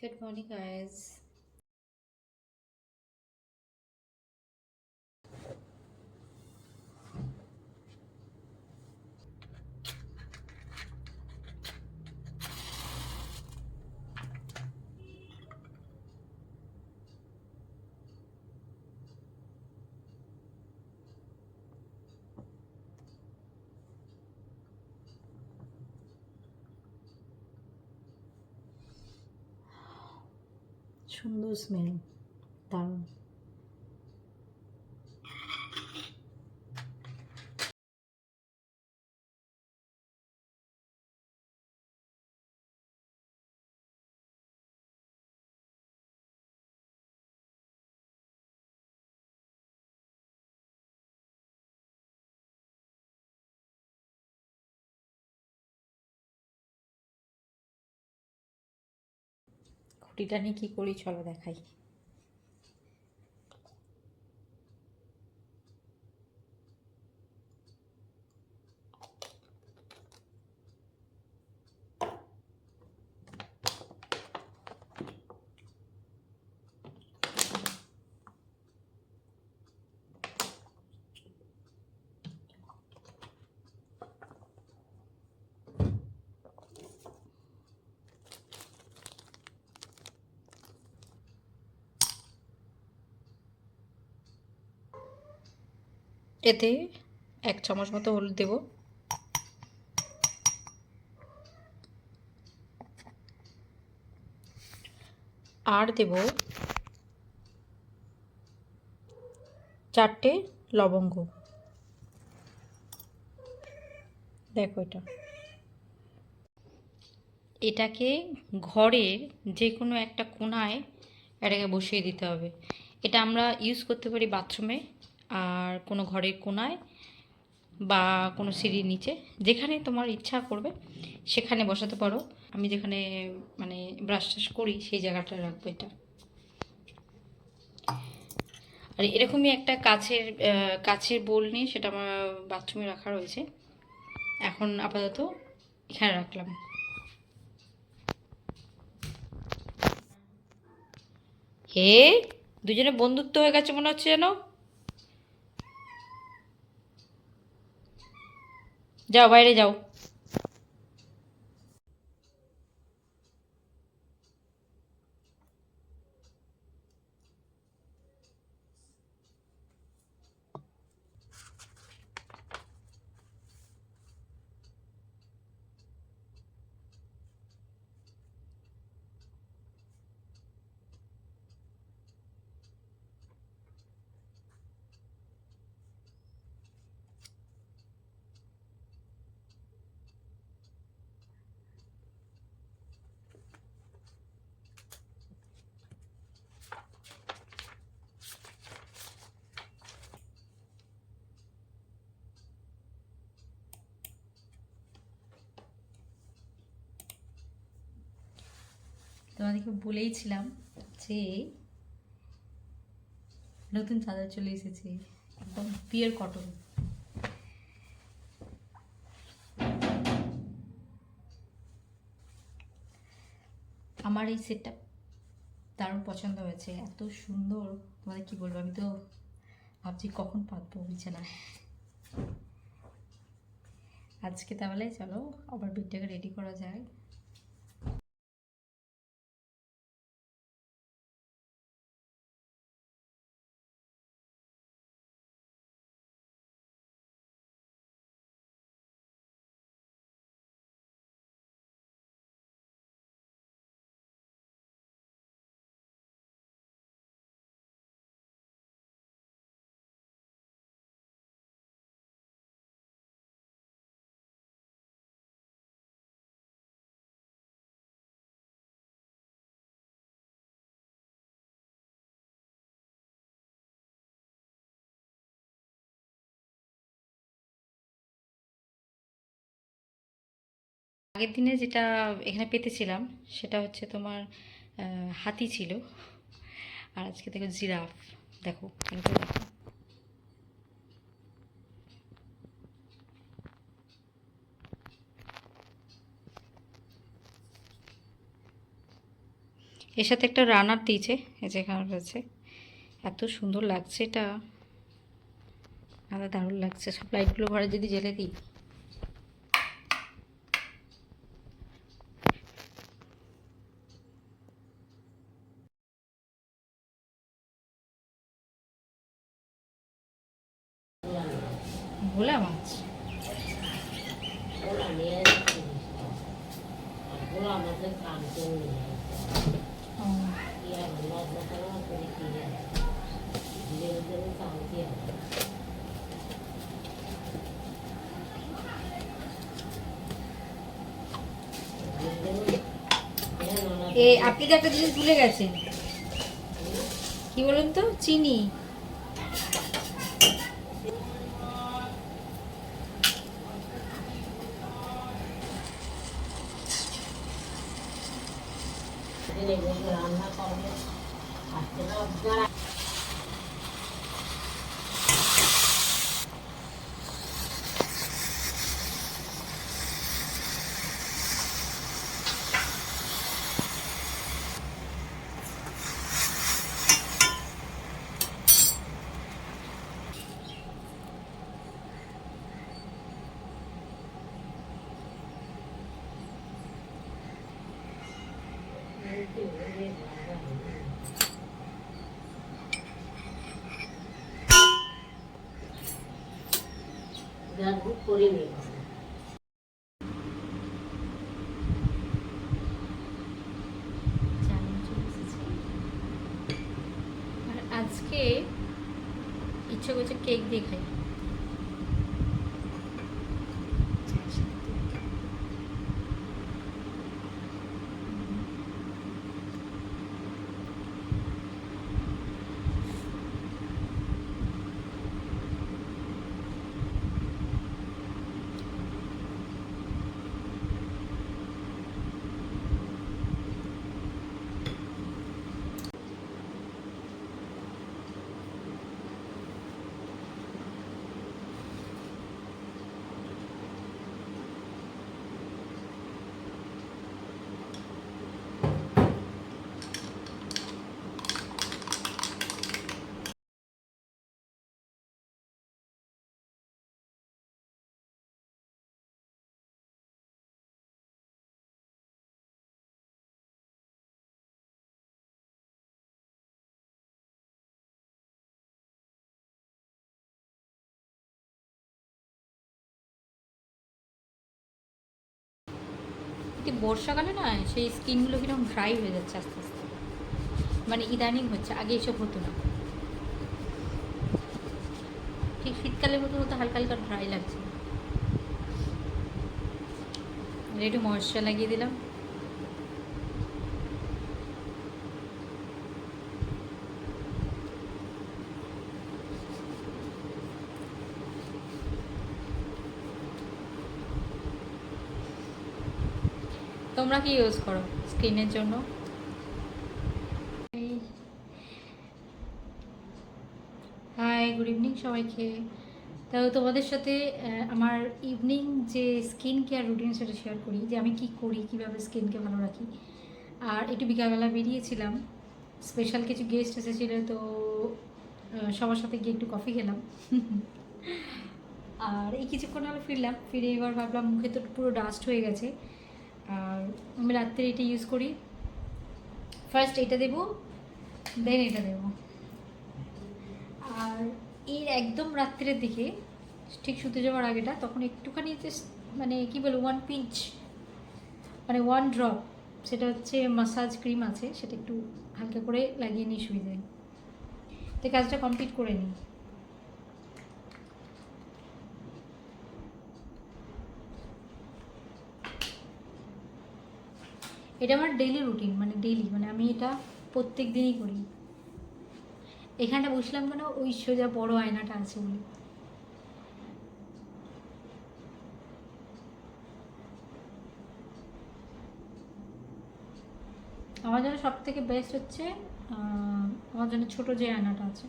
Good morning, guys. সুন্দর smell দারুণ খুঁটিটা নিয়ে কী করি চলো দেখাই। এতে এক চামচ মতো হলুদ দেব। আর দেব চারটে লবঙ্গ। দেখো এটা। এটাকে ঘরের যে কোনো একটা কোনায় এটাকে বসিয়ে দিতে হবে। এটা আমরা ইউজ করতে পারি বাথরুমে আর কোনো ঘরের কোনায় বা কোনো সিঁড়ির নিচে, যেখানে তোমার ইচ্ছা করবে, সেখানে বসাতে পারো। আমি যেখানে মানে ব্রাশ টাশ করি, সেই জায়গাটা রাখব এটা। আর এরকমই একটা কাছের কাছের বোল নিয়ে সেটা আমার বাথরুমে রাখা রয়েছে। এখন আপাতত এখানে রাখলাম। হে, দুজনে বন্ধুত্ব হয়ে গেছে মনে হচ্ছে যেন? যাও বাইরে যাও। তোমাদেরকে বলেইছিলাম যে নতুন চাদর চলে এসেছে, একদম পিওর কটন আমার এই সেটটা দারুণ পছন্দ হয়েছে, এত সুন্দর। তোমাদের কি বলব, আমি তো ভাবছি কখন পাতবো বিছানায়। আজকে তাহলে চলো, আবার বেডটাকে রেডি করা যায়। আগের দিনে যেটা এখানে পেতেছিলাম, সেটা হচ্ছে তোমার হাতি ছিল। আর আজকে দেখো জিরাফ। দেখো দেখো। এর সাথে একটা রানার দিয়েছে, এই যেখানে রয়েছে। এত সুন্দর লাগছে এটা। আলাদা দারুণ লাগছে। সব লাইটগুলো ঘরে যদি জ্বেলে দিই ভোলা মাছ ওরা নিয়ে যাচ্ছে আর ওরা আমাদের কাম করে নিয়ে যাচ্ছে ও, কি আর লজ্জা করে না করে কি আর ধীরে ধীরে কাম কি আর এ আপনি তো একটা জিনিস ভুলে গেছেন। কি বলুন তো? চিনি। রান্না করবে আজকে তো যারা যার বুক করে নিয়ে চাউমিন চলে এসেছে। আর আজকে ইচ্ছে করছে কেক দিয়ে খাই কি বর্ষাকালে না সেই স্কিনগুলো কীরকম ড্রাই হয়ে যাচ্ছে আস্তে আস্তে। মানে ইদানিং হচ্ছে, আগে এসব হতো না। ঠিক শীতকালের মতো হতো, হালকা হালকা ড্রাই লাগছে। একটু ময়শ্চার লাগিয়ে দিলাম। তোমরা কি ইউজ করো? স্কিনের জন্য? হাই গুড ইভিনিং সবাইকে। তো তোমাদের সাথে আমার ইভিনিং যে স্কিন কেয়ার রুটিন সেটা শেয়ার করি, যে আমি কি করি, কীভাবে স্কিনকে ভালো রাখি। আর একটু বিকালবেলা বেরিয়েছিলাম স্পেশাল কিছু গেস্ট এসেছিল, তো সবার সাথে গিয়ে একটু কফি খেলাম। আর এই কিছুক্ষণ হলো ফিরলাম, ফিরে এবার ভাবলাম মুখে তো পুরো ডাস্ট হয়ে গেছে। আমি রাত্রে এটা ইউজ করি। ফার্স্ট এটা দেবো দেন এটা দেবো। আর এর একদম রাত্রের দিকে, ঠিক শুতে যাওয়ার আগেটা, তখন একটুখানি মানে কি বলব ওয়ান পিঞ্চ মানে ওয়ান ড্রপ সেটা হচ্ছে মাসাজ ক্রিম আছে, সেটা একটু হালকা করে লাগিয়ে নিয়ে শুয়ে যায় তো কাজটা কমপ্লিট করে নিই। এটা আমার ডেইলি রুটিন মানে ডেইলি মানে আমি এটা প্রত্যেক দিনই করি। এখানটা বসলাম কেন? ওই সোজা বড় আয়নাটা আছে বলে। আমার জন্য সব থেকে বেস্ট হচ্ছে আমার জন্য ছোট যে আয়নাটা আছে।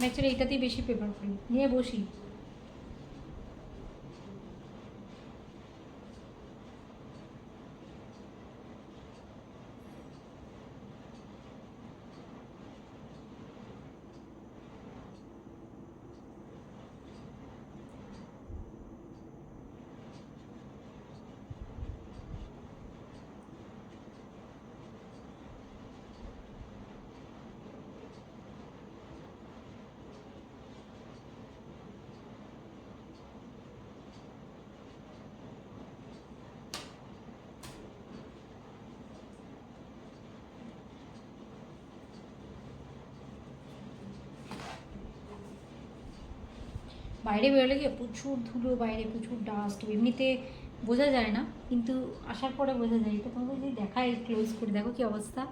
অ্যাকচুয়ালি এইটাতেই বেশি প্রেফার করি। নিয়ে বসি। বাইরে বেরোলে গিয়ে প্রচুর ধুলো, বাইরে প্রচুর ডাস্ট এমনিতে বোঝা যায় না। কিন্তু আসার পরে বোঝা যায়। এটা তোমাদের যদি দেখায় ক্লোজ করে, দেখো কি অবস্থা।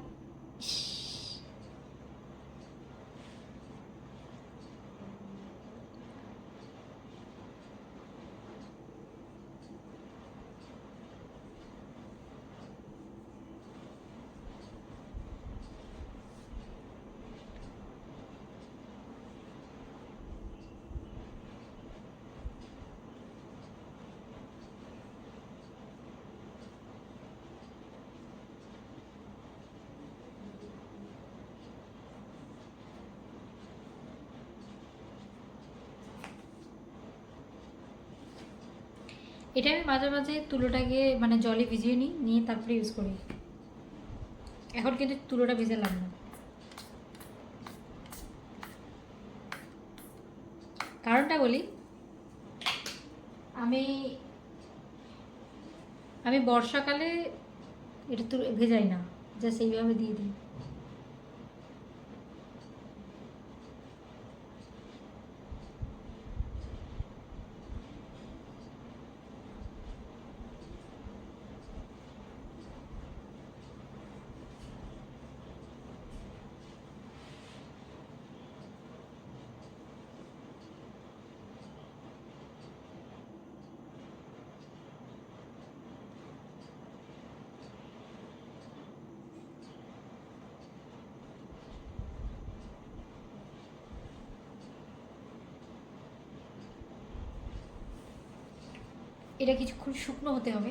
এটা আমি মাঝে মাঝে তুলোটাকে মানে জলে ভিজিয়ে নিই, নিয়ে তারপরে ইউজ করি। এখন কিন্তু তুলোটা ভিজালাম না। কারণটা বলি, আমি আমি বর্ষাকালে এটা তো ভেজাই না জাস্ট এইভাবে দিয়ে দিই। এটা কিছুক্ষণ শুকনো হতে হবে।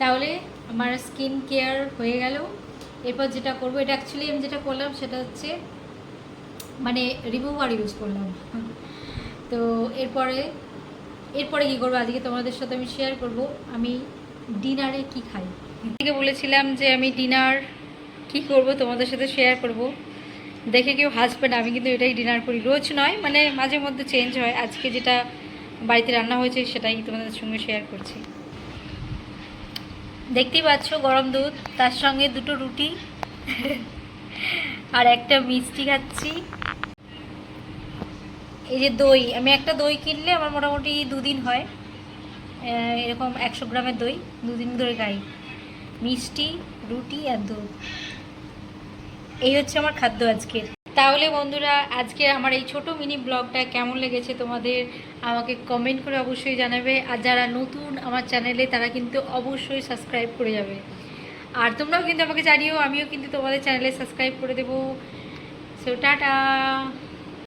তাহলে আমার স্কিন কেয়ার হয়ে গেল। এরপর যেটা করব, এটা অ্যাকচুয়ালি আমি যেটা করলাম সেটা হচ্ছে মানে রিমুভার ইউজ করলাম। তো এরপরে এরপরে কী করব? আজকে তোমাদের সাথে আমি শেয়ার করব, আমি ডিনারে কি খাই? থেকে বলেছিলাম যে আমি ডিনার কি করব, তোমাদের সাথে শেয়ার করব। দেখে কেউ হাসবে না আমি কিন্তু এটাই ডিনার করি। রোজ নয় মানে মাঝে মধ্যে চেঞ্জ হয়। আজকে যেটা বাড়িতে রান্না হয়েছে, সেটাই তোমাদের সঙ্গে শেয়ার করছি। দেখতেই পাচ্ছ গরম দুধ, তার সঙ্গে দুটো রুটি আর একটা মিষ্টি খাচ্ছি। এই যে দই, আমি একটা দই কিনলে আমার মোটামুটি দুদিন হয়। এরকম একশো গ্রামের দই, দুদিন ধরে খাই। মিষ্টি, রুটি আর দুধ এই হচ্ছে আমার খাদ্য আজকের। তাহলে বন্ধুরা আজকে আমার এই ছোট মিনি ব্লগটা কেমন লেগেছে তোমাদের আমাকে কমেন্ট করে অবশ্যই জানাবে। আর যারা নতুন আমার চ্যানেলে তারা কিন্তু অবশ্যই সাবস্ক্রাইব করে যাবে। আর তোমরাও কিন্তু আমাকে জানিও, আমিও কিন্তু তোমাদের চ্যানেলে সাবস্ক্রাইব করে দেবো। So tata!